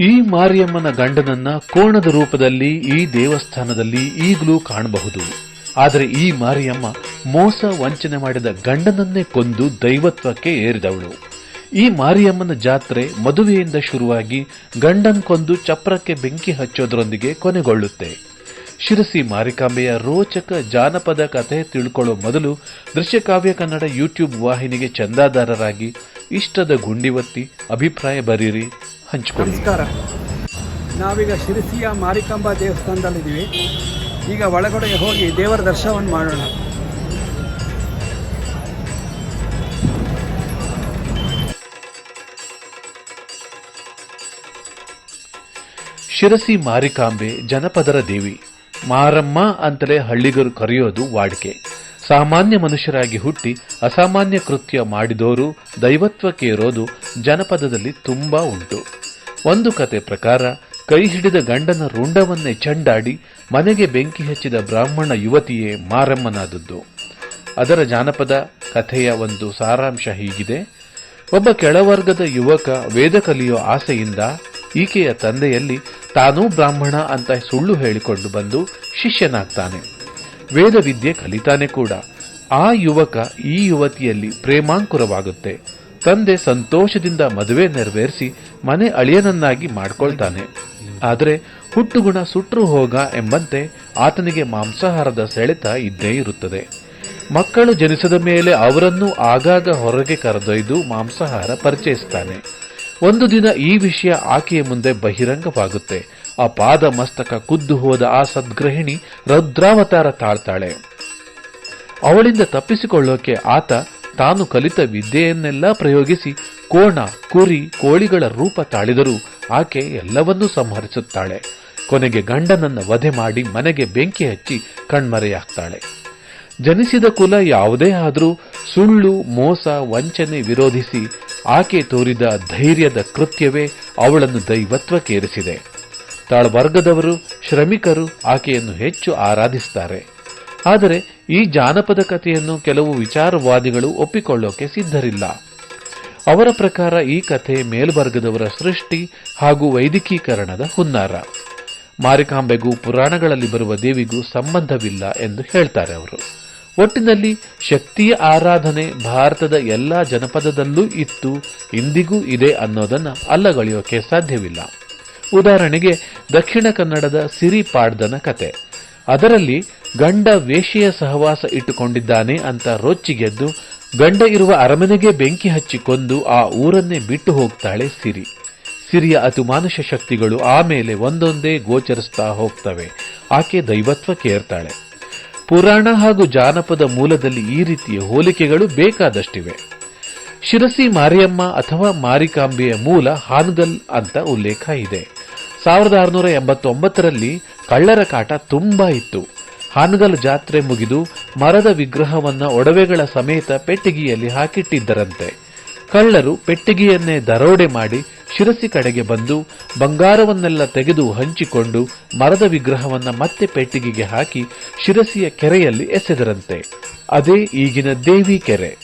ಈ ಮಾರಿಯಮ್ಮನ ಗಂಡನನ್ನ ಕೋಣದ ರೂಪದಲ್ಲಿ ಈ ದೇವಸ್ಥಾನದಲ್ಲಿ ಈಗಲೂ ಕಾಣಬಹುದು. ಆದರೆ ಈ ಮಾರಿಯಮ್ಮ ಮೋಸ ವಂಚನೆ ಮಾಡಿದ ಗಂಡನನ್ನೇ ಕೊಂದು ದೈವತ್ವಕ್ಕೆ ಏರಿದವಳು. ಈ ಮಾರಿಯಮ್ಮನ ಜಾತ್ರೆ ಮದುವೆಯಿಂದ ಶುರುವಾಗಿ ಗಂಡನ್ ಕೊಂದು ಚಪ್ರಕ್ಕೆ ಬೆಂಕಿ ಹಚ್ಚೋದ್ರೊಂದಿಗೆ ಕೊನೆಗೊಳ್ಳುತ್ತೆ. ಶಿರಸಿ ಮಾರಿಕಾಂಬೆಯ ರೋಚಕ ಜಾನಪದ ಕಥೆ ತಿಳ್ಕೊಳ್ಳೋ ಮೊದಲು ದೃಶ್ಯಕಾವ್ಯ ಕನ್ನಡ ಯೂಟ್ಯೂಬ್ ವಾಹಿನಿಗೆ ಚಂದಾದಾರರಾಗಿ ಇಷ್ಟದ ಗುಂಡಿವತ್ತಿ ಅಭಿಪ್ರಾಯ ಬರೀರಿ. ಹಂಚಿಕೊಳ್ಳಿ. ನಮಸ್ಕಾರ. ನಾವೀಗ ಶಿರಸಿಯ ಮಾರಿಕಾಂಬಾ ದೇವಸ್ಥಾನದಲ್ಲಿದ್ದೀವಿ. ಈಗ ಒಳಗಡೆ ಹೋಗಿ ದೇವರ ದರ್ಶನವನ್ನು ಮಾಡೋಣ. ಶಿರಸಿ ಮಾರಿಕಾಂಬೆ ಜನಪದರ ದೇವಿ. ಮಾರಮ್ಮ ಅಂತಲೇ ಹಳ್ಳಿಗರು ಕರೆಯೋದು ವಾಡಿಕೆ. ಸಾಮಾನ್ಯ ಮನುಷ್ಯರಾಗಿ ಹುಟ್ಟಿ ಅಸಾಮಾನ್ಯ ಕೃತ್ಯ ಮಾಡಿದೋರು ದೈವತ್ವಕ್ಕೆ ಇರೋದು ಜನಪದದಲ್ಲಿ ತುಂಬಾ ಉಂಟು. ಒಂದು ಕತೆ ಪ್ರಕಾರ ಕೈ ಹಿಡಿದ ಗಂಡನ ರುಂಡವನ್ನೇ ಚಂಡಾಡಿ ಮನೆಗೆ ಬೆಂಕಿ ಹಚ್ಚಿದ ಬ್ರಾಹ್ಮಣ ಯುವತಿಯೇ ಮಾರಮ್ಮನಾದದ್ದು. ಅದರ ಜಾನಪದ ಕಥೆಯ ಒಂದು ಸಾರಾಂಶ ಹೀಗಿದೆ. ಒಬ್ಬ ಕೆಳವರ್ಗದ ಯುವಕ ವೇದ ಕಲಿಯೋ ಆಸೆಯಿಂದ ಈಕೆಯ ತಂದೆಯಲ್ಲಿ ತಾನೂ ಬ್ರಾಹ್ಮಣ ಅಂತ ಸುಳ್ಳು ಹೇಳಿಕೊಂಡು ಬಂದು ಶಿಷ್ಯನಾಗ್ತಾನೆ. ವೇದ ವಿದ್ಯೆ ಕಲಿತಾನೆ ಕೂಡ. ಆ ಯುವಕ ಈ ಯುವತಿಯಲ್ಲಿ ಪ್ರೇಮಾಂಕುರವಾಗುತ್ತೆ. ತಂದೆ ಸಂತೋಷದಿಂದ ಮದುವೆ ನೆರವೇರಿಸಿ ಮನೆ ಅಳಿಯನನ್ನಾಗಿ ಮಾಡ್ಕೊಳ್ತಾನೆ. ಆದರೆ ಹುಟ್ಟುಗುಣ ಸುಟ್ರು ಹೋಗ ಎಂಬಂತೆ ಆತನಿಗೆ ಮಾಂಸಾಹಾರದ ಸೆಳೆತ ಇದ್ದೇ ಇರುತ್ತದೆ. ಮಕ್ಕಳು ಜನಿಸಿದ ಮೇಲೆ ಅವರನ್ನು ಆಗಾಗ ಹೊರಗೆ ಕರೆದೊಯ್ದು ಮಾಂಸಾಹಾರ ಪರಿಚಯಿಸ್ತಾನೆ. ಒಂದು ದಿನ ಈ ವಿಷಯ ಆಕೆಯ ಮುಂದೆ ಬಹಿರಂಗವಾಗುತ್ತೆ. ಆ ಪಾದ ಮಸ್ತಕ ಕುದ್ದು ಹೋದ ಆ ಸದ್ಗೃಹಿಣಿ ರುದ್ರಾವತಾರ ತಾಳ್ತಾಳೆ. ಅವಳಿಂದ ತಪ್ಪಿಸಿಕೊಳ್ಳೋಕೆ ಆತ ತಾನು ಕಲಿತ ವಿದ್ಯೆಯನ್ನೆಲ್ಲ ಪ್ರಯೋಗಿಸಿ ಕೋಣ, ಕುರಿ, ಕೋಳಿಗಳ ರೂಪ ತಾಳಿದರೂ ಆಕೆ ಎಲ್ಲವನ್ನೂ ಸಂಹರಿಸುತ್ತಾಳೆ. ಕೊನೆಗೆ ಗಂಡನನ್ನ ವಧೆ ಮಾಡಿ ಮನೆಗೆ ಬೆಂಕಿ ಹಚ್ಚಿ ಕಣ್ಮರೆಯಾಗ್ತಾಳೆ. ಜನಿಸಿದ ಕುಲ ಯಾವುದೇ ಆದರೂ ಸುಳ್ಳು, ಮೋಸ, ವಂಚನೆ ವಿರೋಧಿಸಿ ಆಕೆ ತೋರಿದ ಧೈರ್ಯದ ಕೃತ್ಯವೇ ಅವಳನ್ನು ದೈವತ್ವಕ್ಕೇರಿಸಿದೆ. ತಾಳ್ವರ್ಗದವರು, ಶ್ರಮಿಕರು ಆಕೆಯನ್ನು ಹೆಚ್ಚು ಆರಾಧಿಸುತ್ತಾರೆ ಆದರೆ ಈ ಜಾನಪದ ಕಥೆಯನ್ನು ಕೆಲವು ವಿಚಾರವಾದಿಗಳು ಒಪ್ಪಿಕೊಳ್ಳೋಕೆ ಸಿದ್ಧರಿಲ್ಲ. ಅವರ ಪ್ರಕಾರ ಈ ಕಥೆ ಮೇಲ್ವರ್ಗದವರ ಸೃಷ್ಟಿ ಹಾಗೂ ವೈದಿಕೀಕರಣದ ಹುನ್ನಾರ. ಮಾರಿಕಾಂಬೆಗೂ ಪುರಾಣಗಳಲ್ಲಿ ಬರುವ ದೇವಿಗೂ ಸಂಬಂಧವಿಲ್ಲ ಎಂದು ಹೇಳ್ತಾರೆ ಅವರು. ಒಟ್ಟಿನಲ್ಲಿ ಶಕ್ತಿಯ ಆರಾಧನೆ ಭಾರತದ ಎಲ್ಲ ಜನಪದದಲ್ಲೂ ಇತ್ತು, ಇಂದಿಗೂ ಇದೆ ಅನ್ನೋದನ್ನು ಅಲ್ಲಗಳೆಯೋಕೆ ಸಾಧ್ಯವಿಲ್ಲ. ಉದಾಹರಣೆಗೆ ದಕ್ಷಿಣ ಕನ್ನಡದ ಸಿರಿಪಾಡ್ದನ ಕತೆ. ಅದರಲ್ಲಿ ಗಂಡ ವೇಷೆಯ ಸಹವಾಸ ಇಟ್ಟುಕೊಂಡಿದ್ದಾನೆ ಅಂತ ರೊಚ್ಚಿಗೆದ್ದು ಗಂಡ ಇರುವ ಅರಮನೆಗೆ ಬೆಂಕಿ ಹಚ್ಚಿಕೊಂದು ಆ ಊರನ್ನೇ ಬಿಟ್ಟು ಹೋಗ್ತಾಳೆ ಸಿರಿ. ಸಿರಿಯ ಅತಿಮಾನುಷ ಶಕ್ತಿಗಳು ಆಮೇಲೆ ಒಂದೊಂದೇ ಗೋಚರಿಸ್ತಾ ಹೋಗ್ತವೆ. ಆಕೆ ದೈವತ್ವ ಕೇರ್ತಾಳೆ ಪುರಾಣ ಹಾಗೂ ಜಾನಪದ ಮೂಲದಲ್ಲಿ ಈ ರೀತಿಯ ಹೋಲಿಕೆಗಳು ಬೇಕಾದಷ್ಟಿವೆ. ಶಿರಸಿ ಮಾರಿಯಮ್ಮ ಅಥವಾ ಮಾರಿಕಾಂಬೆಯ ಮೂಲ ಹಾನಗಲ್ ಅಂತ ಉಲ್ಲೇಖ ಇದೆ. ಸಾವಿರದ ಆರುನೂರ ಎಂಬತ್ತೊಂಬತ್ತರಲ್ಲಿ ಕಳ್ಳರ ಕಾಟ ತುಂಬಾ ಇತ್ತು. ಹಾನಗಲ್ ಜಾತ್ರೆ ಮುಗಿದು ಮರದ ವಿಗ್ರಹವನ್ನ ಒಡವೆಗಳ ಸಮೇತ ಪೆಟ್ಟಿಗೆಯಲ್ಲಿ ಹಾಕಿಟ್ಟಿದ್ದರಂತೆ. ಕಳ್ಳರು ಪೆಟ್ಟಿಗೆಯನ್ನೇ ದರೋಡೆ ಮಾಡಿ ಶಿರಸಿ ಕಡೆಗೆ ಬಂದು ಬಂಗಾರವನ್ನೆಲ್ಲ ತೆಗೆದು ಹಂಚಿಕೊಂಡು ಮರದ ವಿಗ್ರಹವನ್ನ ಮತ್ತೆ ಪೆಟ್ಟಿಗೆಗೆ ಹಾಕಿ ಶಿರಸಿಯ ಕೆರೆಯಲ್ಲಿ ಎಸೆದರಂತೆ. ಅದೇ ಈಗಿನ ದೇವಿ ಕೆರೆ.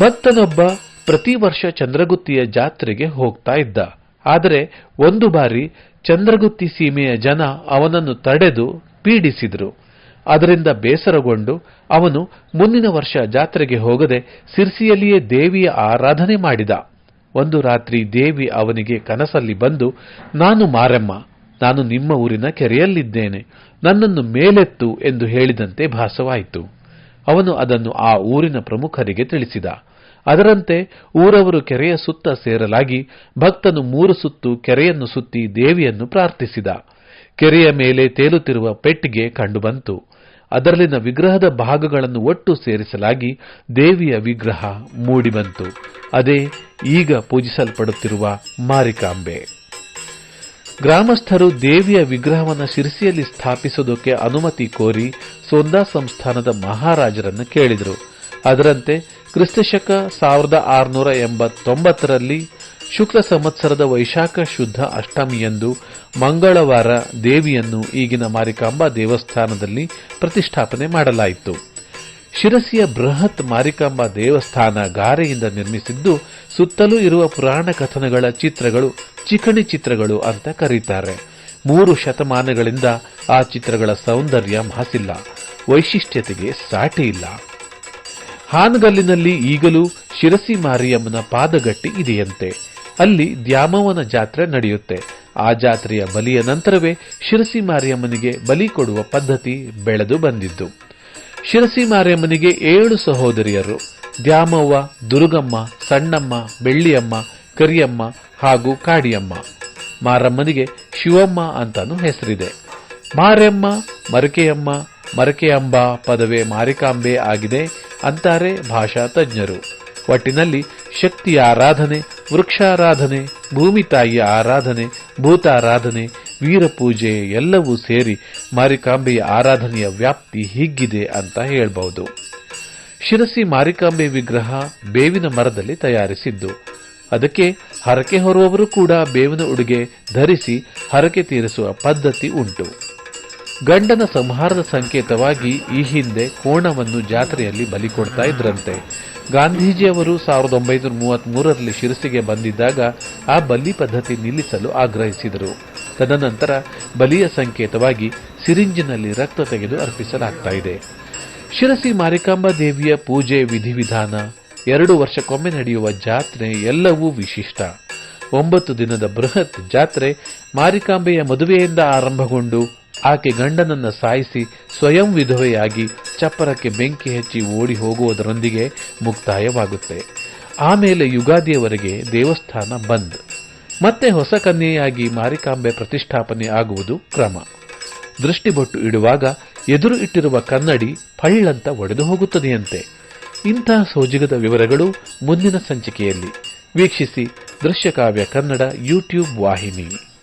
ಭಕ್ತನೊಬ್ಬ ಪ್ರತಿ ವರ್ಷ ಚಂದ್ರಗುತ್ತಿಯ ಜಾತ್ರೆಗೆ ಹೋಗ್ತಾ ಇದ್ದ. ಆದರೆ ಒಂದು ಬಾರಿ ಚಂದ್ರಗುತ್ತಿ ಸೀಮೆಯ ಜನ ಅವನನ್ನು ತಡೆದು ಪೀಡಿಸಿದರು. ಅದರಿಂದ ಬೇಸರಗೊಂಡು ಅವನು ಮುಂದಿನ ವರ್ಷ ಜಾತ್ರೆಗೆ ಹೋಗದೆ ಸಿರ್ಸಿಯಲ್ಲಿಯೇ ದೇವಿಯ ಆರಾಧನೆ ಮಾಡಿದ. ಒಂದು ರಾತ್ರಿ ದೇವಿ ಅವನಿಗೆ ಕನಸಲ್ಲಿ ಬಂದು, ನಾನು ಮಾರಮ್ಮ, ನಾನು ನಿಮ್ಮ ಊರಿನ ಕೆರೆಯಲ್ಲಿದ್ದೇನೆ, ನನ್ನನ್ನು ಮೇಲೆತ್ತು ಎಂದು ಹೇಳಿದಂತೆ ಭಾಸವಾಯಿತು. ಅವನು ಅದನ್ನು ಆ ಊರಿನ ಪ್ರಮುಖರಿಗೆ ತಿಳಿಸಿದ. ಅದರಂತೆ ಊರವರು ಕೆರೆಯ ಸುತ್ತ ಸೇರಲಾಗಿ ಭಕ್ತನು ಮೂರು ಸುತ್ತು ಕೆರೆಯನ್ನು ಸುತ್ತಿ ದೇವಿಯನ್ನು ಪ್ರಾರ್ಥಿಸಿದ. ಕೆರೆಯ ಮೇಲೆ ತೇಲುತ್ತಿರುವ ಪೆಟ್ಟಿಗೆ ಕಂಡುಬಂತು. ಅದರಲ್ಲಿನ ವಿಗ್ರಹದ ಭಾಗಗಳನ್ನು ಒಟ್ಟು ಸೇರಿಸಲಾಗಿ ದೇವಿಯ ವಿಗ್ರಹ ಮೂಡಿಬಂತು. ಅದೇ ಈಗ ಪೂಜಿಸಲ್ಪಡುತ್ತಿರುವ ಮಾರಿಕಾಂಬೆ. ಗ್ರಾಮಸ್ಥರು ದೇವಿಯ ವಿಗ್ರಹವನ್ನು ಶಿರಸಿಯಲ್ಲಿ ಸ್ಥಾಪಿಸುವುದಕ್ಕೆ ಅನುಮತಿ ಕೋರಿ ಸೋಂದಾ ಸಂಸ್ಥಾನದ ಮಹಾರಾಜರನ್ನು ಕೇಳಿದರು. ಅದರಂತೆ ಕ್ರಿಸ್ತಶಕ ಸಾವಿರದ ಆರುನೂರ ಎಂಬತ್ತೊಂಬತ್ತರಲ್ಲಿ ಶುಕ್ಲ ಸಂವತ್ಸರದ ವೈಶಾಖ ಶುದ್ಧ ಅಷ್ಟಮಿಯಂದು ಮಂಗಳವಾರ ದೇವಿಯನ್ನು ಈಗಿನ ಮಾರಿಕಾಂಬಾ ದೇವಸ್ಥಾನದಲ್ಲಿ ಪ್ರತಿಷ್ಠಾಪನೆ ಮಾಡಲಾಯಿತು. ಶಿರಸಿಯ ಬೃಹತ್ ಮಾರಿಕಾಂಬಾ ದೇವಸ್ಥಾನ ಗಾರೆಯಿಂದ ನಿರ್ಮಿಸಿದ್ದು ಸುತ್ತಲೂ ಇರುವ ಪುರಾಣ ಕಥನಗಳ ಚಿತ್ರಗಳು ಚಿಕಣಿ ಚಿತ್ರಗಳು ಅಂತ ಕರೀತಾರೆ. ಮೂರು ಶತಮಾನಗಳಿಂದ ಆ ಚಿತ್ರಗಳ ಸೌಂದರ್ಯ ಮಾಸಿಲ್ಲ ವೈಶಿಷ್ಟ್ಯತೆಗೆ ಸಾಟಿ ಇಲ್ಲ. ಹಾನಗಲ್ಲಿನಲ್ಲಿ ಈಗಲೂ ಶಿರಸಿ ಮಾರಿಯಮ್ಮನ ಪಾದಗಟ್ಟಿ ಇದೆಯಂತೆ. ಅಲ್ಲಿ ದ್ಯಾಮವ್ವನ ಜಾತ್ರೆ ನಡೆಯುತ್ತೆ. ಆ ಜಾತ್ರೆಯ ಬಲಿಯ ನಂತರವೇ ಶಿರಸಿ ಮಾರಿಯಮ್ಮನಿಗೆ ಬಲಿ ಕೊಡುವ ಪದ್ಧತಿ ಬೆಳೆದು ಬಂದಿದ್ದು. ಶಿರಸಿ ಮಾರಿಯಮ್ಮನಿಗೆ ಏಳು ಸಹೋದರಿಯರು. ದ್ಯಾಮವ್ವ, ದುರುಗಮ್ಮ, ಸಣ್ಣಮ್ಮ, ಬೆಳ್ಳಿಯಮ್ಮ, ಕರಿಯಮ್ಮ ಹಾಗೂ ಕಾಡಿಯಮ್ಮ. ಮಾರಮ್ಮನಿಗೆ ಶಿವಮ್ಮ ಅಂತಾನು ಹೆಸರಿದೆ. ಮಾರೆಮ್ಮ, ಮರಕೆಯಮ್ಮ, ಮರಕೆಯಂಬ ಪದವೇ ಮಾರಿಕಾಂಬೆ ಆಗಿದೆ. ಅಂತಾರೆ ಭಾಷಾ ತಜ್ಞರು. ಒಟ್ಟಿನಲ್ಲಿ ಶಕ್ತಿಯ ಆರಾಧನೆ ವೃಕ್ಷಾರಾಧನೆ ಭೂಮಿ ತಾಯಿಯ ಆರಾಧನೆ, ಭೂತಾರಾಧನೆ, ವೀರಪೂಜೆ ಎಲ್ಲವೂ ಸೇರಿ ಮಾರಿಕಾಂಬೆಯ ಆರಾಧನೆಯ ವ್ಯಾಪ್ತಿ ಹೀಗಿದೆ ಅಂತ ಹೇಳಬಹುದು. ಶಿರಸಿ ಮಾರಿಕಾಂಬೆ ವಿಗ್ರಹ ಬೇವಿನ ಮರದಲ್ಲಿ ತಯಾರಿಸಿದ್ದು. ಅದಕ್ಕೆ ಹರಕೆ ಹೊರುವವರು ಕೂಡ ಬೇವಿನ ಉಡುಗೆ ಧರಿಸಿ ಹರಕೆ ತೀರಿಸುವ ಪದ್ಧತಿ ಉಂಟು. ಗಂಡನ ಸಂಹಾರದ ಸಂಕೇತವಾಗಿ ಈ ಹಿಂದೆ ಕೋಣವನ್ನು ಜಾತ್ರೆಯಲ್ಲಿ ಬಲಿ ಕೊಡ್ತಾ ಇದ್ರಂತೆ. ಗಾಂಧೀಜಿಯವರು ಸಾವಿರದ ಒಂಬೈನೂರ ಮೂವತ್ತ್ ಶಿರಸಿಗೆ ಬಂದಿದ್ದಾಗ ಆ ಬಲಿ ಪದ್ಧತಿ ನಿಲ್ಲಿಸಲು ಆಗ್ರಹಿಸಿದರು. ತದನಂತರ ಬಲಿಯ ಸಂಕೇತವಾಗಿ ಸಿರಿಂಜಿನಲ್ಲಿ ರಕ್ತ ತೆಗೆದು ಅರ್ಪಿಸಲಾಗ್ತಾ ಇದೆ. ಶಿರಸಿ ಮಾರಿಕಾಂಬಾ ದೇವಿಯ ಪೂಜೆ ವಿಧಿವಿಧಾನ, ಎರಡು ವರ್ಷಕ್ಕೊಮ್ಮೆ ನಡೆಯುವ ಜಾತ್ರೆ ಎಲ್ಲವೂ ವಿಶಿಷ್ಟ. ಒಂಬತ್ತು ದಿನದ ಬೃಹತ್ ಜಾತ್ರೆ ಮಾರಿಕಾಂಬೆಯ ಮದುವೆಯಿಂದ ಆರಂಭಗೊಂಡು ಆಕೆ ಗಂಡನನ್ನ ಸಾಯಿಸಿ ಸ್ವಯಂ ವಿಧವೆಯಾಗಿ ಚಪ್ಪರಕ್ಕೆ ಬೆಂಕಿ ಹಚ್ಚಿ ಓಡಿ ಹೋಗುವುದರೊಂದಿಗೆ ಮುಕ್ತಾಯವಾಗುತ್ತೆ. ಆಮೇಲೆ ಯುಗಾದಿಯವರೆಗೆ ದೇವಸ್ಥಾನ ಬಂದ್. ಮತ್ತೆ ಹೊಸ ಕನ್ಯೆಯಾಗಿ ಮಾರಿಕಾಂಬೆ ಪ್ರತಿಷ್ಠಾಪನೆ ಆಗುವುದು ಕ್ರಮ. ದೃಷ್ಟಿಬೊಟ್ಟು ಇಡುವಾಗ ಎದುರು ಇಟ್ಟಿರುವ ಕನ್ನಡಿ ಪಳ್ಳಂತ ಒಡೆದು ಹೋಗುತ್ತದೆಯಂತೆ. ಇಂತಹ ಸೋಜಿಗದ ವಿವರಗಳು ಮುಂದಿನ ಸಂಚಿಕೆಯಲ್ಲಿ. ವೀಕ್ಷಿಸಿ ದೃಶ್ಯಕಾವ್ಯ ಕನ್ನಡ ಯೂಟ್ಯೂಬ್ ವಾಹಿನಿ.